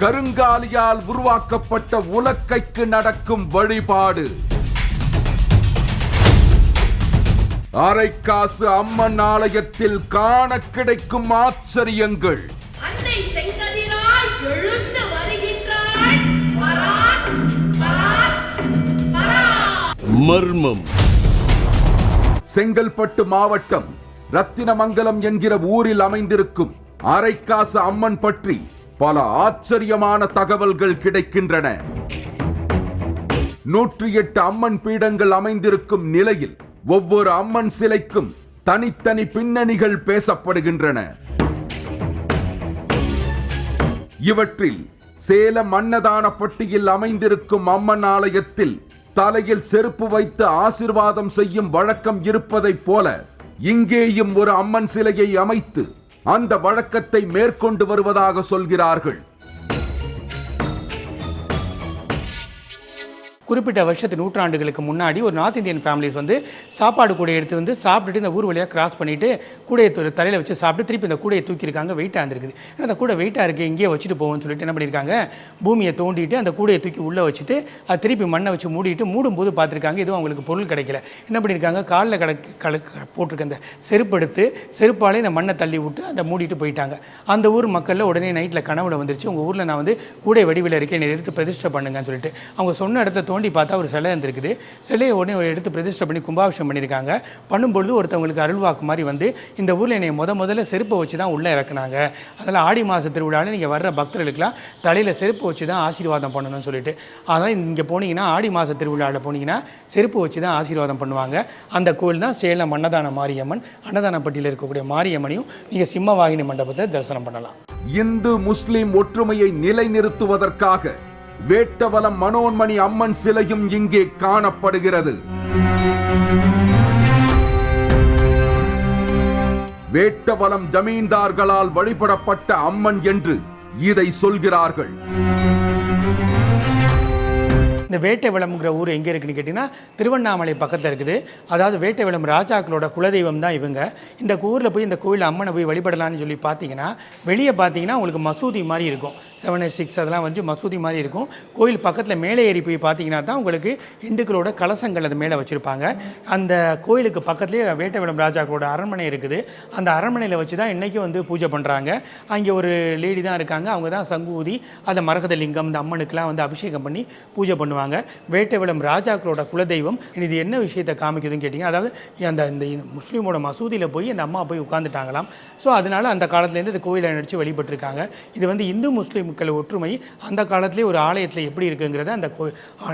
கருங்காலியால் உருவாக்கப்பட்ட உலக்கைக்கு நடக்கும் வழிபாடு. அரைக்காசு அம்மன் ஆலயத்தில் காண கிடைக்கும் ஆச்சரியங்கள். அன்னை செங்கதிராய் எழுந்து வருகின்றாள். வரான் வரான் வரான் மர்மம். செங்கல்பட்டு மாவட்டம் ரத்தினமங்கலம் என்கிற ஊரில் அமைந்திருக்கும் அரைக்காசு அம்மன் பற்றி பல ஆச்சரியமான தகவல்கள் கிடைக்கின்றன. நூற்றி எட்டு அம்மன் பீடங்கள் அமைந்திருக்கும் நிலையில் ஒவ்வொரு அம்மன் சிலைக்கும் தனித்தனி பின்னணிகள் பேசப்படுகின்றன. இவற்றில் சேலம் அன்னதானப்பட்டியில் அமைந்திருக்கும் அம்மன் ஆலயத்தில் தலையில் செருப்பு வைத்து ஆசிர்வாதம் செய்யும் வழக்கம் இருப்பதைப் போல இங்கேயும் ஒரு அம்மன் சிலையை அமைத்து அந்த வழக்கத்தை மேற்கொண்டு வருவதாக சொல்கிறார்கள். குறிப்பிட்ட வருஷத்து நூற்றாண்டுகளுக்கு முன்னாடி ஒரு நார்த் இந்தியன் ஃபேமிலிஸ் வந்து சாப்பாடு கூடையை எடுத்து வந்து சாப்பிட்டுட்டு இந்த ஊர் வழியாக கிராஸ் பண்ணிவிட்டு கூடையை தலையில் வச்சு சாப்பிட்டு திருப்பி இந்த கூடையை தூக்கியிருக்காங்க. வெயிட்டாக இருந்திருக்குது. ஏன்னா அந்த கூடை வெயிட்டாக இருக்குது இங்கேயே வச்சுட்டு போவோம்னு சொல்லிட்டு என்ன பண்ணியிருக்காங்க? பூமியை தோண்டிட்டு அந்த கூடையை தூக்கி உள்ளே வச்சுட்டு அது திருப்பி மண்ணை வச்சு மூடிட்டு மூடும்போது பார்த்துருக்காங்க எதுவும் அவங்களுக்கு பொருள் கிடைக்கல. என்ன பண்ணியிருக்காங்க? காலில் கடை கல போட்டிருக்க அந்த செருப்படுத்து செருப்பாலே இந்த மண்ணை தள்ளி விட்டு அந்த மூடிட்டு போயிட்டாங்க. அந்த ஊர் மக்களில் உடனே நைட்டில் கனவுல வந்துருச்சு. உங்கள் ஊரில் நான் வந்து கூடை வடிவில் இருக்கேன் எடுத்து பிரதிஷ்டை பண்ணுங்கன்னு சொல்லிட்டு. அவங்க சொன்ன இடத்த தோண்டி பார்த்தா ஒரு சிலை இருந்திருக்குது. சிலையை உடனே எடுத்து பிரதிஷ்டை பண்ணி கும்பாபிஷேகம் பண்ணியிருக்காங்க. பண்ணும்பொழுது ஒருத்தவங்களுக்கு அருள்வாக்கு மாதிரி வந்து இந்த ஊரில் என்னை முத முதல்ல செருப்பை வச்சு தான் உள்ளே இறக்குனாங்க. அதனால் ஆடி மாத திருவிழாவில் நீங்கள் வர்ற பக்தர்களுக்கெல்லாம் தலையில் செருப்பு வச்சு தான் ஆசீர்வாதம் பண்ணணும்னு சொல்லிட்டு. அதனால் இங்கே போனீங்கன்னா ஆடி மாத திருவிழாவில் போனீங்கன்னா செருப்பு வச்சு தான் ஆசீர்வாதம் பண்ணுவாங்க. அந்த கோயில் தான் சேலம் அன்னதான மாரியம்மன் அன்னதானப்பட்டியில் இருக்கக்கூடிய மாரியம்மனையும் நீங்கள் சிம்மவாகினி மண்டபத்தில் தரிசனம் பண்ணலாம். இந்து முஸ்லீம் ஒற்றுமையை நிலைநிறுத்துவதற்காக வேட்டவலம் மனோன்மணி அம்மன் சிலையும் இங்கே காணப்படுகிறது. வேட்டவலம் ஜமீன்தார்களால் வழிபடப்பட்ட அம்மன் என்று இதை சொல்கிறார்கள். இந்த வேட்டைவளம்ங்கிற ஊர் எங்கே இருக்குன்னு கேட்டிங்கன்னா திருவண்ணாமலை பக்கத்தில் இருக்குது. அதாவது வேட்டைவளம் ராஜாக்களோட குலதெய்வம் தான் இவங்க. இந்த ஊரில் போய் இந்த கோயில் அம்மனை போய் வழிபடலான்னு சொல்லி பார்த்தீங்கன்னா வெளியே பார்த்தீங்கன்னா உங்களுக்கு மசூதி மாதிரி இருக்கும். செவன் எயிட் சிக்ஸ் அதெல்லாம் வந்து மசூதி மாதிரி இருக்கும். கோயில் பக்கத்தில் மேலே ஏறி போய் பார்த்தீங்கன்னா தான் உங்களுக்கு இந்துக்களோட கலசங்கள் அது மேலே வச்சுருப்பாங்க. அந்த கோயிலுக்கு பக்கத்துலேயே வேட்டவிடம் ராஜாக்களோட அரண்மனை இருக்குது. அந்த அரண்மனையில் வச்சு தான் இன்றைக்கும் வந்து பூஜை பண்ணுறாங்க அங்கே ஒரு லேடி தான் இருக்காங்க. அவங்க தான் சங்கு ஊதி அந்த மரகத லிங்கம் இந்த அம்மனுக்கெலாம் வந்து அபிஷேகம் பண்ணி பூஜை பண்ணுவாங்க. வேட்டவிடம் ராஜாக்களோட குலதெய்வம். இது என்ன விஷயத்தை காமிக்குதுன்னு கேட்டிங்க அதாவது அந்த இந்த முஸ்லீமோட மசூதியில் போய் அந்த அம்மா போய் உட்காந்துட்டாங்களாம் ஸோ அதனால அந்த காலத்துலேருந்து இந்த கோயிலை நடித்து வழிபட்டுருக்காங்க. இது வந்து இந்து முஸ்லீம் மக்கள் ஒற்றுமை அந்த காலத்திலே ஒரு ஆலயத்தில் எப்படி இருக்குங்கிறத அந்த கோ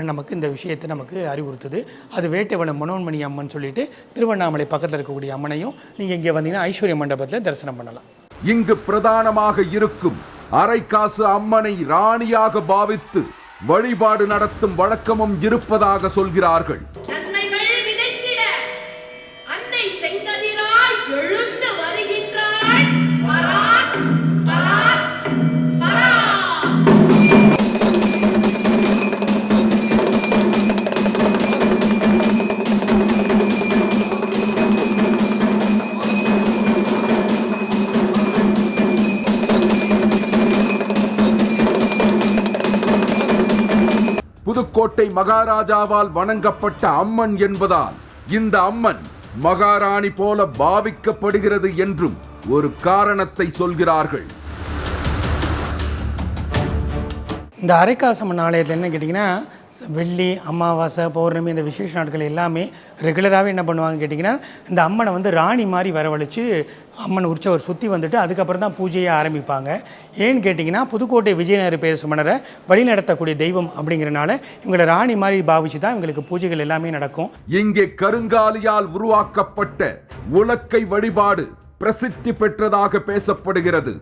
நமக்கு இந்த விஷயத்தை நமக்கு அறிவுறுத்துது. அது வேட்டைவனம் மனோன்மணி அம்மன் சொல்லிட்டு திருவண்ணாமலை பக்கத்தில் இருக்கக்கூடிய அம்மனையும் நீங்கள் இங்கே வந்தீங்கன்னா ஐஸ்வர்ய மண்டபத்தில் தரிசனம் பண்ணலாம். இங்கு பிரதானமாக இருக்கும் அரைக்காசு அம்மனை ராணியாக பாவித்து வழிபாடு நடத்தும் வழக்கமும் இருப்பதாக சொல்கிறார்கள். புதுக்கோட்டை மகாராஜாவால் வணங்கப்பட்ட அம்மன் என்பதால் இந்த அம்மன் மகாராணி போல பாவிக்கப்படுகிறது என்றும் ஒரு காரணத்தை சொல்கிறார்கள். இந்த அரைக்காசம்மன் ஆலயத்தில் என்ன கேட்டிங்கன்னா வெள்ளி அமாவாசை பௌர்ணமி இந்த விசேஷ நாட்கள் எல்லாமே ரெகுலராகவே என்ன பண்ணுவாங்க கேட்டிங்கன்னா இந்த அம்மனை வந்து ராணி மாதிரி வரவழைச்சு அம்மன் உற்சவர் சுற்றி வந்துட்டு அதுக்கப்புறம் தான் பூஜையை ஆரம்பிப்பாங்க. ஏன்னு கேட்டிங்கன்னா புதுக்கோட்டை விஜயநகர் பேர் சுமணரை வழிநடத்தக்கூடிய தெய்வம் அப்படிங்கிறனால இவங்களை ராணி மாதிரி பாவிச்சு தான் இவங்களுக்கு பூஜைகள் எல்லாமே நடக்கும். இங்கே கருங்காலியால் உருவாக்கப்பட்ட உலக்கை வழிபாடு பிரசித்தி பெற்றதாக பேசப்படுகிறது.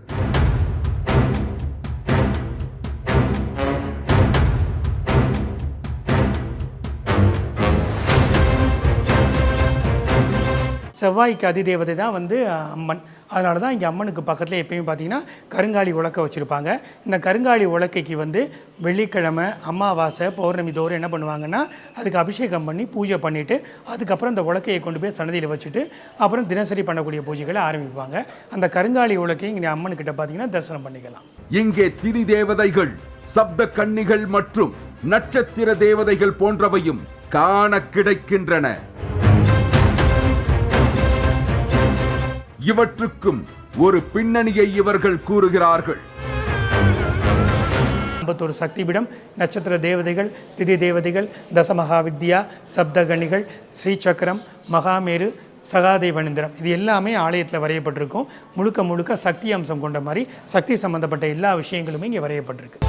செவ்வாய்க்கு அதிதேவதை தான் வந்து அம்மன். அதனால தான் இங்கே அம்மனுக்கு பக்கத்தில் எப்பயும் பார்த்தீங்கன்னா கருங்காலி உலக்க வச்சுருப்பாங்க. இந்த கருங்காலி உலக்கைக்கு வந்து வெள்ளிக்கிழமை அமாவாசை பௌர்ணமி தோறும் என்ன பண்ணுவாங்கன்னா அதுக்கு அபிஷேகம் பண்ணி பூஜை பண்ணிவிட்டு அதுக்கப்புறம் இந்த உலக்கையை கொண்டு போய் சன்னதியில் வச்சுட்டு அப்புறம் தினசரி பண்ணக்கூடிய பூஜைகளை ஆரம்பிப்பாங்க. அந்த கருங்காலி உலக்கையும் இங்கே அம்மனுக்கிட்ட பார்த்தீங்கன்னா தரிசனம் பண்ணிக்கலாம். இங்கே திதி தேவதைகள் சப்த கன்னிகள் மற்றும் நட்சத்திர தேவதைகள் போன்றவையும் காண கிடைக்கின்றன. இவற்றுக்கும் ஒரு பின்னணியை இவர்கள் கூறுகிறார்கள். ஐம்பத்தோரு சக்திபீடம் நட்சத்திர தேவதைகள் திதி தேவதைகள் தசமகா வித்யா சப்தகணிகள் ஸ்ரீசக்கரம் மகாமேரு சகாதேவனிந்திரம் இது எல்லாமே ஆலயத்தில் வரையப்பட்டிருக்கும். முழுக்க முழுக்க சக்தி அம்சம் கொண்ட மாதிரி சக்தி சம்பந்தப்பட்ட எல்லா விஷயங்களுமே இங்கே வரையப்பட்டிருக்கு.